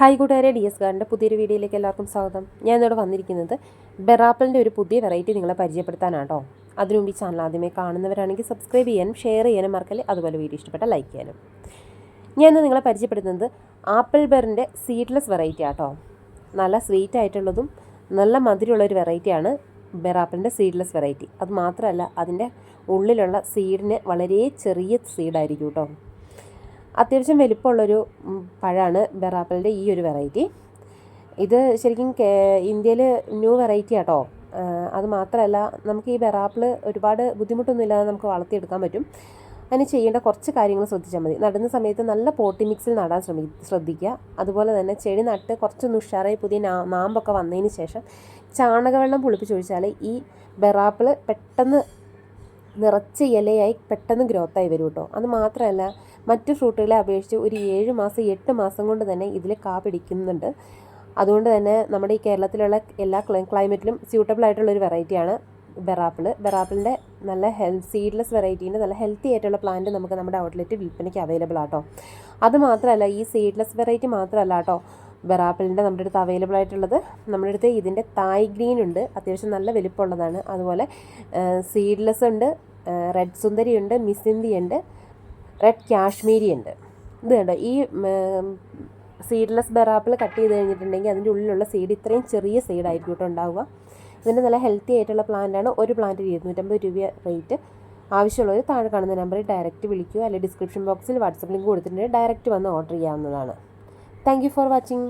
Hi കൂട്ടുകാരെ D S ഗാറിന്റെ പുതിയൊരു വീഡിയോയിലേക്ക് എല്ലാവർക്കും സ്വാഗതം. ഞാൻ ഇന്നിവിടെ വന്നിരിക്കുന്നത് ബെറാപ്പിളിന്റെ ഒരു പുതിയ വെറൈറ്റി നിങ്ങളെ പരിചയപ്പെടുത്താനാട്ടോ. അതിനു മുമ്പ് ഈ ചാനൽ ആദ്യമേ കാണുന്നവരാണെങ്കിൽ സബ്സ്ക്രൈബ് ചെയ്യാനും ഷെയർ ചെയ്യാനും മറക്കല്ലേ അതുപോലെ വീഡിയോ ഇഷ്ടപ്പെട്ട ലൈക്ക് ചെയ്യാനും. ഞാൻ ഇന്ന് നിങ്ങളെ പരിചയപ്പെടുത്തുന്നത് ആപ്പിൾ ബെറിന്റെ സീഡ്ലെസ് വെറൈറ്റി ആട്ടോ നല്ല സ്വീറ്റ് ആയിട്ടുള്ളതും നല്ല മധുരമുള്ള ഒരു വെറൈറ്റിയാണ് ബെറാപ്പിളിന്റെ സീഡ്ലെസ് വെറൈറ്റി. അത് മാത്രമല്ല അതിന്റെ ഉള്ളിലുള്ള സീഡിന് വളരെ ചെറിയ സീഡായിരിക്കും കേട്ടോ. അത്യാവശ്യം വലിപ്പമുള്ളൊരു പഴമാണ് ബെറാപ്പിളിന്റെ ഈ ഒരു വെറൈറ്റി. ഇത് ശരിക്കും ഇന്ത്യയിൽ ന്യൂ വെറൈറ്റി ആട്ടോ. അത് മാത്രമല്ല നമുക്ക് ഈ ബെറാപ്പിൾ ഒരുപാട് ബുദ്ധിമുട്ടൊന്നുമില്ലാതെ നമുക്ക് വളർത്തിയെടുക്കാൻ പറ്റും. അതിന് ചെയ്യേണ്ട കുറച്ച് കാര്യങ്ങൾ ശ്രദ്ധിച്ചാൽ മതി. നടുന്ന സമയത്ത് നല്ല പോട്ടി മിക്സിൽ നടാൻ ശ്രമി ശ്രദ്ധിക്കുക. അതുപോലെ തന്നെ ചെടി നട്ട് കുറച്ചൊന്ന് ഉഷാറായി പുതിയ നാമ്പൊക്കെ വന്നതിന് ശേഷം ചാണകവെള്ളം പുളിപ്പിച്ചൊഴിച്ചാൽ ഈ ബെറാപ്പിൾ പെട്ടെന്ന് നിറച്ച് ഇലയായി പെട്ടെന്ന് ഗ്രോത്തായി വരും കേട്ടോ. അത് മാത്രമല്ല മറ്റ് ഫ്രൂട്ടുകളെ അപേക്ഷിച്ച് ഒരു ഏഴ് മാസം എട്ട് മാസം കൊണ്ട് തന്നെ ഇതിൽ കാ പിടിക്കുന്നുണ്ട്. അതുകൊണ്ട് തന്നെ നമ്മുടെ ഈ കേരളത്തിലുള്ള എല്ലാ ക്ലൈ- ക്ലൈമറ്റിലും സ്യൂട്ടബിൾ ആയിട്ടുള്ള ഒരു വെറൈറ്റിയാണ് ബെറാപ്പിൾ. ബെറാപ്പിളിന്റെ നല്ല ഹെൽത്ത് സീഡ്ലെസ് വെറൈറ്റീന്റെ നല്ല ഹെൽത്തി ആയിട്ടുള്ള പ്ലാന്റ് നമുക്ക് നമ്മുടെ ഔട്ട്ലെറ്റ് വിൽപ്പനയ്ക്ക് അവൈലബിൾ ആട്ടോ അത് മാത്രമല്ല ഈ സീഡ്ലെസ് വെറൈറ്റി മാത്രമല്ല കേട്ടോ ബെറാപ്പിളിന്റെ നമ്മുടെ അടുത്ത് അവൈലബിൾ ആയിട്ടുള്ളത്. നമ്മുടെ അടുത്ത് ഇതിന്റെ തായ് ഗ്രീൻ ഉണ്ട് അത്യാവശ്യം നല്ല വലിപ്പമുള്ളതാണ്. അതുപോലെ സീഡ്ലെസ് ഉണ്ട് റെഡ് സുന്ദരി ഉണ്ട് മിസിന്തി ഉണ്ട്. റെഡ് കാശ്മീരി ഉണ്ട്. ഇത് കണ്ടോ? ഈ സീഡ്ലെസ് ബെറാപ്പിൾ കട്ട് ചെയ്ത് കഴിഞ്ഞിട്ടുണ്ടെങ്കിൽ അതിന്റെ ഉള്ളിലുള്ള സീഡ് ഇത്രയും ചെറിയ സീഡായിരിക്കും കേട്ടോ ഉണ്ടാവുക. ഇതിന്റെ നല്ല ഹെൽത്തി ആയിട്ടുള്ള പ്ലാന്റാണ് ഒരു പ്ലാന്റിന് ഇരുന്നൂറ്റമ്പത് രൂപ റേറ്റ് ആവശ്യമുള്ളവർ താഴെ കാണുന്ന നമ്പറിൽ ഡയറക്റ്റ് വിളിക്കുക. അല്ലെങ്കിൽ ഡിസ്ക്രിപ്ഷൻ ബോക്സിൽ വാട്സപ്പ് ലിങ്ക് കൊടുത്തിട്ടുണ്ട്. ഡയറക്റ്റ് വന്ന് ഓർഡർ ചെയ്യാവുന്നതാണ്. Thank for watching